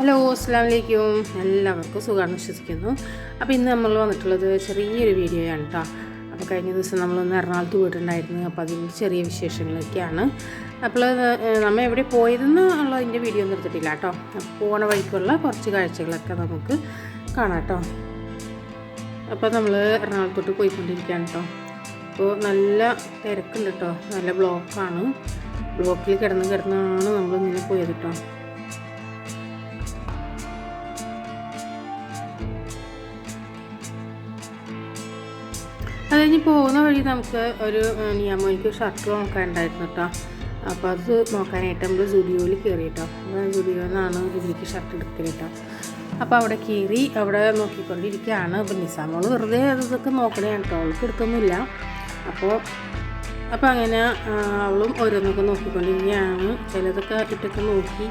Hello അസ്സാം വലൈക്കും എല്ലാവർക്കും സുഖമാണ് വിശ്വസിക്കുന്നു. അപ്പോൾ ഇന്ന് നമ്മൾ വന്നിട്ടുള്ളത് ചെറിയൊരു വീഡിയോയാണ് കേട്ടോ അപ്പോൾ കഴിഞ്ഞ ദിവസം നമ്മളൊന്ന് എറണാകുളത്ത് പോയിട്ടുണ്ടായിരുന്നു. അപ്പോൾ അതിന്റെ ചെറിയ വിശേഷങ്ങളൊക്കെയാണ്. അപ്പോൾ നമ്മൾ എവിടെ പോയതെന്ന് ഉള്ളതിന്റെ വീഡിയോ ഒന്നും എടുത്തിട്ടില്ല കേട്ടോ പോണ വഴിക്കുള്ള കുറച്ച് കാഴ്ചകളൊക്കെ നമുക്ക് കാണാം കേട്ടോ അപ്പോൾ നമ്മൾ എറണാകുളത്തോട്ട് പോയിക്കൊണ്ടിരിക്കുകയാണ് കേട്ടോ അപ്പോൾ നല്ല തിരക്കുണ്ട് കേട്ടോ നല്ല ബ്ലോക്കാണ്. ബ്ലോക്കിൽ കിടന്ന് കിടന്നാണ് നമ്മളിങ്ങനെ പോയത് കേട്ടോ അത് പോകുന്ന വഴി നമുക്ക് ഒരു നിയമോയ്ക്ക് ഷർട്ട് നോക്കാനുണ്ടായിരുന്നു കേട്ടോ അപ്പോൾ അത് നോക്കാനായിട്ട് നമ്മൾ സുഡിയോയിൽ കയറി കേട്ടോ സുഡിയോയിൽ നിന്നാണ് ഇതിലേക്ക് ഷർട്ട് എടുക്കൽ കേട്ടോ അപ്പോൾ അവിടെ കയറി അവിടെ നോക്കിക്കൊണ്ടിരിക്കുകയാണ് അപ്പോൾ നിസാമോൾ വെറുതെ അതൊക്കെ നോക്കണേ കേട്ടോ അവൾക്ക് എടുക്കുന്നില്ല അപ്പോൾ അപ്പോൾ അങ്ങനെ അവളും ഓരോന്നൊക്കെ നോക്കിക്കൊണ്ടിരിക്കുകയാണ്. ചിലതൊക്കെ ഇട്ടൊക്കെ നോക്കി.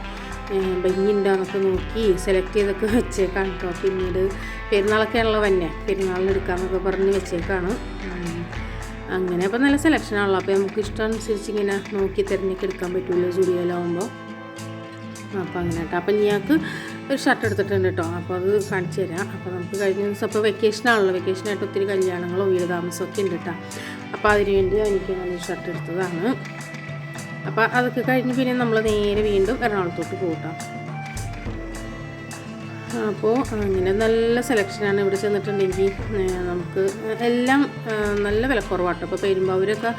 ഭംഗിയുണ്ടാന്നൊക്കെ നോക്കി സെലക്ട് ചെയ്തൊക്കെ വെച്ചേക്കാണ് കേട്ടോ പിന്നീട് പെരുന്നാളൊക്കെ ഉള്ളത് തന്നെ പെരുന്നാളിൽ എടുക്കാമെന്നൊക്കെ പറഞ്ഞ് വെച്ചേക്കാണ്. അങ്ങനെ അപ്പോൾ നല്ല സെലക്ഷനാണല്ലോ അപ്പോൾ നമുക്ക് ഇഷ്ടമനുസരിച്ച് ഇങ്ങനെ നോക്കി തിരഞ്ഞൊക്കെ എടുക്കാൻ പറ്റുമല്ലോ സ്റ്റുഡിയോയിലാവുമ്പോൾ അപ്പോൾ അങ്ങനെ കേട്ടോ അപ്പം ഞങ്ങൾക്ക് ഒരു ഷർട്ട് എടുത്തിട്ടുണ്ട് കേട്ടോ അപ്പോൾ അത് കാണിച്ചു തരാം. അപ്പോൾ നമുക്ക് കഴിഞ്ഞ ദിവസം അപ്പോൾ വെക്കേഷനാണല്ലോ വെക്കേഷനായിട്ട് ഒത്തിരി കല്യാണങ്ങളോ വീട് താമസമൊക്കെ ഉണ്ട് കേട്ടോ അപ്പോൾ അതിന് വേണ്ടി എനിക്ക് നല്ലൊരു ഷർട്ട് എടുത്തതാണ്. അപ്പോൾ അതൊക്കെ കഴിഞ്ഞ് പിന്നെ നമ്മൾ നേരെ വീണ്ടും എറണാകുളത്തോട്ട് പോകട്ടോ അപ്പോൾ അങ്ങനെ നല്ല സെലക്ഷനാണ് ഇവിടെ ചെന്നിട്ടുണ്ടെങ്കിൽ നമുക്ക് എല്ലാം നല്ല വിലക്കുറവാട്ടോ. അപ്പോൾ പെരുമ്പാവൂരൊക്കെ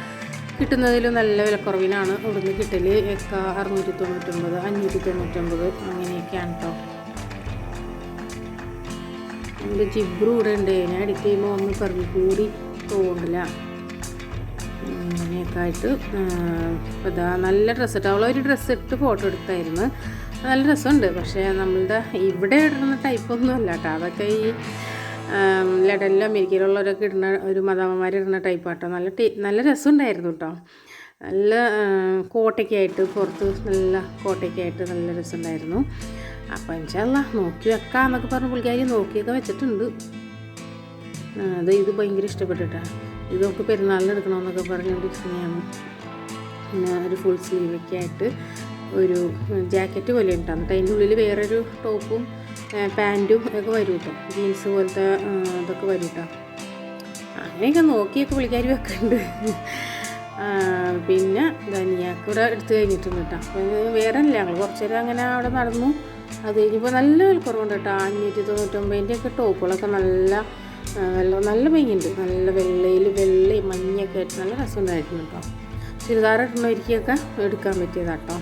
കിട്ടുന്നതിൽ നല്ല വിലക്കുറവിനാണ് ഇവിടുന്ന് കിട്ടൽ ഒക്കെ അറുന്നൂറ്റി തൊണ്ണൂറ്റൊമ്പത് അഞ്ഞൂറ്റി തൊണ്ണൂറ്റൊമ്പത് അങ്ങനെയൊക്കെയാണ് കേട്ടോ എന്റെ ജിബ്രൂടെ ഉണ്ട്. ഞാൻ എഡിറ്റ് ചെയ്യുമ്പോൾ ഒന്ന് പറഞ്ഞു കൂടി തോന്നില്ല അങ്ങനെയൊക്കെ ആയിട്ട് ഇതാ നല്ല ഡ്രസ്സ് ഇട്ട് അവളൊരു ഡ്രസ്സ് ഇട്ട് ഫോട്ടോ എടുത്തായിരുന്നു. നല്ല രസമുണ്ട്. പക്ഷേ നമ്മളുടെ ഇവിടെ ഇടുന്ന ടൈപ്പൊന്നും അല്ല കേട്ടോ. അതൊക്കെ ഈ ലഡനിലും അമേരിക്കയിലുള്ളവരൊക്കെ ഇടുന്ന ഒരു മദാമ്മമാർ ഇടുന്ന ടൈപ്പാട്ടോ നല്ല ടീ നല്ല രസമുണ്ടായിരുന്നു കേട്ടോ. നല്ല കോട്ടയ്ക്ക് ആയിട്ട് പുറത്ത് നല്ല കോട്ടയ്ക്ക് ആയിട്ട് നല്ല രസമുണ്ടായിരുന്നു. അപ്പോൾ അല്ല നോക്കി വെക്കാം എന്നൊക്കെ പറഞ്ഞ് പുള്ളിക്കാരി നോക്കിയൊക്കെ വെച്ചിട്ടുണ്ട്. അത് ഇത് ഭയങ്കര ഇഷ്ടപ്പെട്ടിട്ടാ. ഇത് നമുക്ക് പെരുന്നാളിന് എടുക്കണമെന്നൊക്കെ പറഞ്ഞുകൊണ്ടിരിക്കുന്നതാണ് പിന്നെ ഒരു ഫുൾ സ്ലീവൊക്കെ ആയിട്ട് ഒരു ജാക്കറ്റ് പോലെ ഉണ്ട് എന്നിട്ട് അതിന്റെ ഉള്ളിൽ വേറൊരു ടോപ്പും പാന്റും ഒക്കെ വരും കേട്ടോ ജീൻസ് പോലത്തെ ഇതൊക്കെ വരും കേട്ടോ അങ്ങനെയൊക്കെ നോക്കിയൊക്കെ പുള്ളിക്കാരി വെക്കുന്നുണ്ട് ഉണ്ട് പിന്നെ ധനിയാക്ക് ഇവിടെ എടുത്ത് കഴിഞ്ഞിട്ടുണ്ട് കേട്ടോ അപ്പോൾ വേറെ അല്ല ഞങ്ങൾ കുറച്ച് നേരം അങ്ങനെ അവിടെ നടന്നു. അത് കഴിഞ്ഞപ്പോൾ നല്ല വിലക്കുറവുണ്ട് കേട്ടോ അഞ്ഞൂറ്റി തൊണ്ണൂറ്റൊമ്പതിന്റെ ഒക്കെ ടോപ്പുകളൊക്കെ നല്ല ആ, നല്ല ഭംഗിയുണ്ട് നല്ല വെള്ളയിൽ വെള്ളയും മഞ്ഞയൊക്കെ ആയിട്ട് നല്ല രസമുണ്ടായിരുന്നു കേട്ടോ ചുരിദാർ ഇടുന്നവരിക്കൊക്കെ എടുക്കാൻ പറ്റിയതാട്ടോ.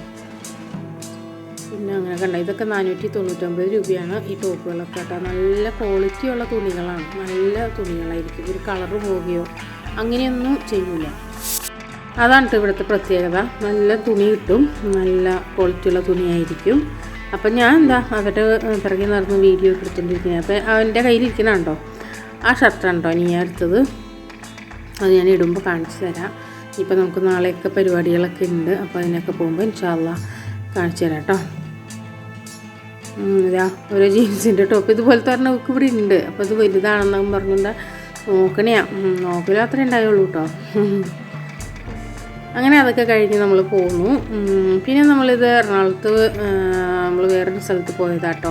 പിന്നെ അങ്ങനെ കണ്ട ഇതൊക്കെ നാനൂറ്റി തൊണ്ണൂറ്റൊമ്പത് രൂപയാണ് ഈ ടോപ്പുകളൊക്കെ കേട്ടോ നല്ല ക്വാളിറ്റിയുള്ള തുണികളാണ്. നല്ല തുണികളായിരിക്കും. ഒരു കളറ് പോവുകയോ അങ്ങനെയൊന്നും ചെയ്യില്ല അതാണ് ഇവിടുത്തെ പ്രത്യേകത. നല്ല തുണി കിട്ടും. നല്ല ക്വാളിറ്റിയുള്ള തുണിയായിരിക്കും. അപ്പം ഞാൻ എന്താ അവരുടെ പിറകെ നടന്ന് വീഡിയോ എടുത്തുകൊണ്ടിരിക്കുന്നത് അപ്പോൾ അവന്റെ കയ്യിലിരിക്കണുണ്ടോ ആ ഷർട്ടാണ് കേട്ടോ ഞാൻ എടുത്തത്. അത് ഞാൻ ഇടുമ്പോൾ കാണിച്ചു തരാം. ഇപ്പം നമുക്ക് നാളെയൊക്കെ പരിപാടികളൊക്കെ ഉണ്ട്. അപ്പോൾ അതിനൊക്കെ പോകുമ്പോൾ ഇൻഷാല്ല കാണിച്ചു തരാം കേട്ടോ. ഇതാ ഒരു ജീൻസിന്റെ ടോപ്പ് ഇതുപോലത്തെ പറഞ്ഞ ബുക്ക് ഇവിടെ ഉണ്ട്. അപ്പോൾ ഇത് വലുതാണെന്നും പറഞ്ഞുകൊണ്ട് നോക്കണയാ. നോക്കലും അത്രേ ഉണ്ടായുള്ളൂ കേട്ടോ. അങ്ങനെ അതൊക്കെ കഴിഞ്ഞ് നമ്മൾ പോന്നു. പിന്നെ നമ്മളിത് എറണാകുളത്ത് നമ്മൾ വേറൊരു സ്ഥലത്ത് പോയതാട്ടോ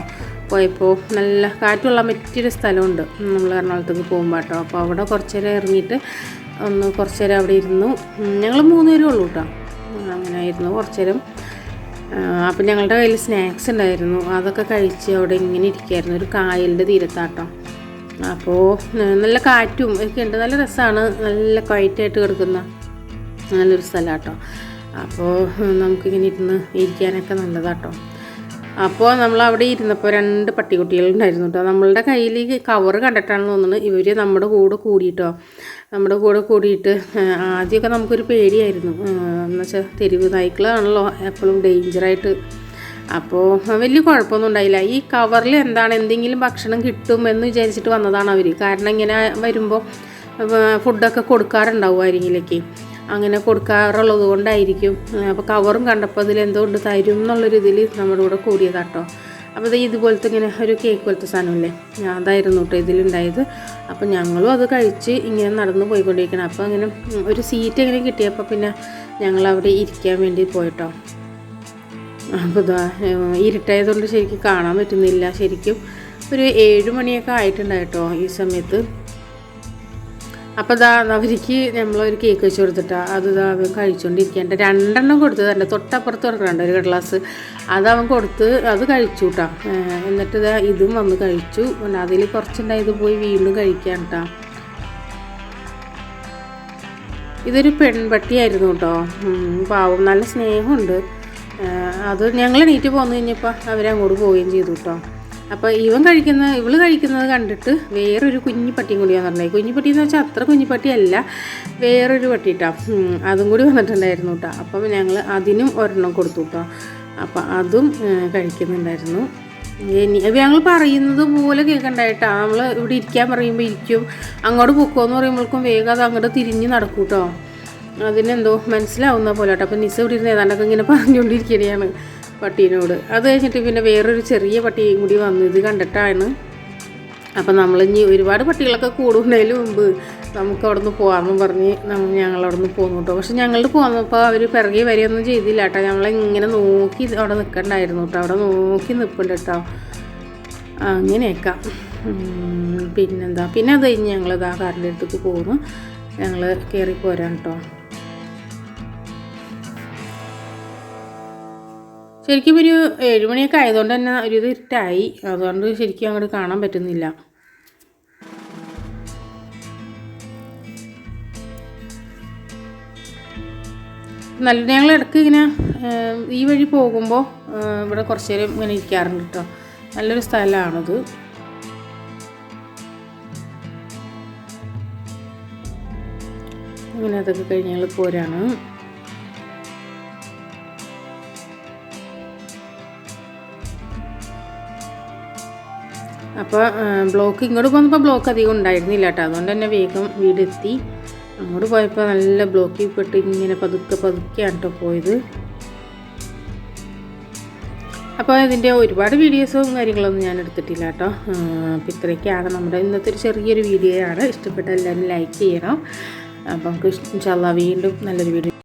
പോയപ്പോൾ നല്ല കാറ്റുള്ള പറ്റിയൊരു സ്ഥലമുണ്ട്. നമ്മൾ എറണാകുളത്തേക്ക് പോകുമ്പോൾ കേട്ടോ. അപ്പോൾ അവിടെ കുറച്ച് നേരം ഇറങ്ങിയിട്ട് ഒന്ന് കുറച്ച് നേരം അവിടെ ഇരുന്നു. ഞങ്ങൾ മൂന്ന് പേരേ ഉള്ളൂ കേട്ടോ. അങ്ങനെ ആയിരുന്നു കുറച്ച് നേരം. അപ്പം ഞങ്ങളുടെ കയ്യിൽ സ്നാക്സ് ഉണ്ടായിരുന്നു. അതൊക്കെ കഴിച്ച് അവിടെ ഇങ്ങനെ ഇരിക്കുകയായിരുന്നു. ഒരു കായലിന്റെ തീരത്താട്ടോ. അപ്പോൾ നല്ല കാറ്റും ഒക്കെ ഉണ്ട്. നല്ല രസമാണ്. നല്ല ക്വൈറ്റായിട്ട് കിടക്കുന്ന നല്ലൊരു സ്ഥലം കേട്ടോ. അപ്പോൾ നമുക്കിങ്ങനെ ഇരുന്ന് ഇരിക്കാനൊക്കെ നല്ലതാട്ടോ. അപ്പോൾ നമ്മൾ അവിടെ ഇരുന്നപ്പോൾ രണ്ട് പട്ടിക്കുട്ടികളുണ്ടായിരുന്നു കേട്ടോ നമ്മളുടെ കയ്യിൽ കവർ കണ്ടിട്ടാണെന്ന് തോന്നുന്നത് ഇവർ നമ്മുടെ കൂടെ കൂടിയിട്ടോ. നമ്മുടെ കൂടെ കൂടിയിട്ട് ആദ്യമൊക്കെ നമുക്കൊരു പേടിയായിരുന്നു. എന്ന് വെച്ചാൽ തെരുവ് നായ്ക്കളാണല്ലോ എപ്പോഴും ഡേഞ്ചറായിട്ട് അപ്പോൾ വലിയ കുഴപ്പമൊന്നും ഉണ്ടായില്ല. ഈ കവറിൽ എന്താണ് എന്തെങ്കിലും ഭക്ഷണം കിട്ടും എന്ന് വിചാരിച്ചിട്ട് വന്നതാണ് അവർ കാരണം ഇങ്ങനെ വരുമ്പോൾ ഫുഡൊക്കെ കൊടുക്കാറുണ്ടാവും ആരെങ്കിലേക്ക് അങ്ങനെ കൊടുക്കാറുള്ളത് കൊണ്ടായിരിക്കും. അപ്പോൾ കവറും കണ്ടപ്പോൾ അതിൽ എന്തോ ഉണ്ട് തരും എന്നുള്ളൊരു ഇതിൽ നമ്മുടെ കൂടെ കൂടിയതാട്ടോ അപ്പോൾ ഇത് ഇതുപോലത്തെ ഇങ്ങനെ ഒരു കേക്ക് പോലത്തെ സാധനമല്ലേ? അതായിരുന്നു കേട്ടോ ഇതിലുണ്ടായത്. അപ്പോൾ ഞങ്ങളും അത് കഴിച്ച് ഇങ്ങനെ നടന്ന് പോയിക്കൊണ്ടിരിക്കണം. അപ്പോൾ അങ്ങനെ ഒരു സീറ്റ് ഇങ്ങനെ കിട്ടിയപ്പോൾ പിന്നെ ഞങ്ങൾ അവിടെ ഇരിക്കാൻ വേണ്ടി പോയിട്ടോ. അപ്പോൾ ഇതാ ഇരുട്ടായതുകൊണ്ട് ശരിക്കും കാണാൻ പറ്റുന്നില്ല. ശരിക്കും ഒരു ഏഴ് മണിയൊക്കെ ആയിട്ടുണ്ടായിട്ടോ ഈ സമയത്ത്. അപ്പോൾ ഇതാ അവർക്ക് നമ്മളൊരു കേക്ക് വെച്ച് കൊടുത്തിട്ട. അത് ഇതാ അവൻ കഴിച്ചുകൊണ്ടിരിക്കേണ്ട രണ്ടെണ്ണം കൊടുത്തത് എന്റെ തൊട്ടപ്പുറത്ത് തുറക്കണ്ട ഒരു ഗ്ലാസ് അത് അവൻ കൊടുത്ത് അത് കഴിച്ചു കേട്ടോ എന്നിട്ട് ഇതാ ഇതും വന്ന് കഴിച്ചു. പിന്നെ അതിൽ കുറച്ചുണ്ടായത് പോയി വീണ്ടും കഴിക്കാൻ കേട്ടോ ഇതൊരു പെൺപട്ടിയായിരുന്നു കേട്ടോ പാവം. നല്ല സ്നേഹമുണ്ട്. അത് ഞങ്ങൾ എണീറ്റ് പോന്നു കഴിഞ്ഞപ്പോൾ അവരങ്ങോട്ട് പോവുകയും ചെയ്തു കേട്ടോ അപ്പോൾ ഇവൻ കഴിക്കുന്ന ഇവൾ കഴിക്കുന്നത് കണ്ടിട്ട് വേറൊരു കുഞ്ഞി പട്ടിയും കൂടി വന്നിട്ടുണ്ടായി കുഞ്ഞി പട്ടി എന്ന് വെച്ചാൽ അത്ര കുഞ്ഞി പട്ടിയല്ല വേറൊരു പട്ടി കേട്ടോ അതും കൂടി വന്നിട്ടുണ്ടായിരുന്നു കേട്ടോ അപ്പം ഞങ്ങൾ അതിനും ഒരെണ്ണം കൊടുത്തു കേട്ടോ അപ്പം അതും കഴിക്കുന്നുണ്ടായിരുന്നു. ഇനി അപ്പോൾ ഞങ്ങൾ പറയുന്നത് പോലെ കേൾക്കണ്ടായിട്ടാ നമ്മൾ ഇവിടെ ഇരിക്കാൻ പറയുമ്പോൾ ഇരിക്കും. അങ്ങോട്ട് പൊക്കോന്ന് പറയുമ്പോഴേക്കും വേഗം അത് അങ്ങോട്ട് തിരിഞ്ഞ് നടക്കും കേട്ടോ അതിനെന്തോ മനസ്സിലാവുന്ന പോലെ കേട്ടോ അപ്പം നിസ ഇവിടെ ഇരുന്ന് ഏതാണ്ടൊക്കെ ഇങ്ങനെ പറഞ്ഞുകൊണ്ടിരിക്കുകയാണ് പട്ടീനോട്. അത് കഴിഞ്ഞിട്ട് പിന്നെ വേറൊരു ചെറിയ പട്ടിയും കൂടി വന്നു. ഇത് കണ്ടിട്ടാണ്. അപ്പം നമ്മൾ ഇനി ഒരുപാട് പട്ടികളൊക്കെ കൂടുന്നതിന് മുമ്പ് നമുക്ക് അവിടെ നിന്ന് പോകാമെന്ന് പറഞ്ഞ് നമ്മൾ ഞങ്ങൾ അവിടെ നിന്ന് കേട്ടോ പക്ഷെ ഞങ്ങളുടെ പോന്നപ്പോൾ അവർ പിറകെ വരികയൊന്നും ചെയ്തില്ല കേട്ടോ ഞങ്ങളെ ഇങ്ങനെ നോക്കി അവിടെ നിൽക്കണ്ടായിരുന്നു കേട്ടോ അവിടെ നോക്കി നിൽപ്പുണ്ട് കേട്ടോ അങ്ങനെയൊക്കെ. പിന്നെന്താ? പിന്നെ അത് കഴിഞ്ഞ് ഞങ്ങൾ ഇതാ കാറിന്റെ അടുത്തേക്ക് പോകുന്നു ഞങ്ങൾ കയറി പോരാൻ കേട്ടോ ശരിക്കും ഒരു ഏഴുമണിയൊക്കെ ആയതുകൊണ്ട് തന്നെ ഒരു ഇരുട്ടായി. അതുകൊണ്ട് ശരിക്കും അങ്ങോട്ട് കാണാൻ പറ്റുന്നില്ല. നല്ല ഞങ്ങൾ ഇടയ്ക്ക് ഇങ്ങനെ ഈ വഴി പോകുമ്പോൾ ഇവിടെ കുറച്ച് നേരം ഇങ്ങനെ ഇരിക്കാറുണ്ട് കേട്ടോ നല്ലൊരു സ്ഥലമാണത്. അങ്ങനെ അതൊക്കെ കഴിഞ്ഞ് ഞങ്ങൾ പോരാണ്. അപ്പോൾ ബ്ലോക്ക് ഇങ്ങോട്ട് പോകുന്നപ്പോൾ ബ്ലോക്ക് അധികം ഉണ്ടായിരുന്നില്ല കേട്ടോ. അതുകൊണ്ട് തന്നെ വേഗം വീടെത്തി. അങ്ങോട്ട് പോയപ്പോൾ നല്ല ബ്ലോക്കിൽ പെട്ട് ഇങ്ങനെ പതുക്കെ പതുക്കെയാണ് കേട്ടോ പോയത്. അപ്പോൾ ഇതിന്റെ ഒരുപാട് വീഡിയോസും കാര്യങ്ങളൊന്നും ഞാൻ എടുത്തിട്ടില്ല കേട്ടോ. അപ്പോൾ ഇത്രയൊക്കെയാണ് നമ്മുടെ ഇന്നത്തെ ഒരു ചെറിയൊരു വീഡിയോ ആണ്. ഇഷ്ടപ്പെട്ട എല്ലാവരും ലൈക്ക് ചെയ്യണം. അപ്പോൾ നമുക്ക് ഇൻഷാല്ലാ വീണ്ടും നല്ലൊരു വീഡിയോ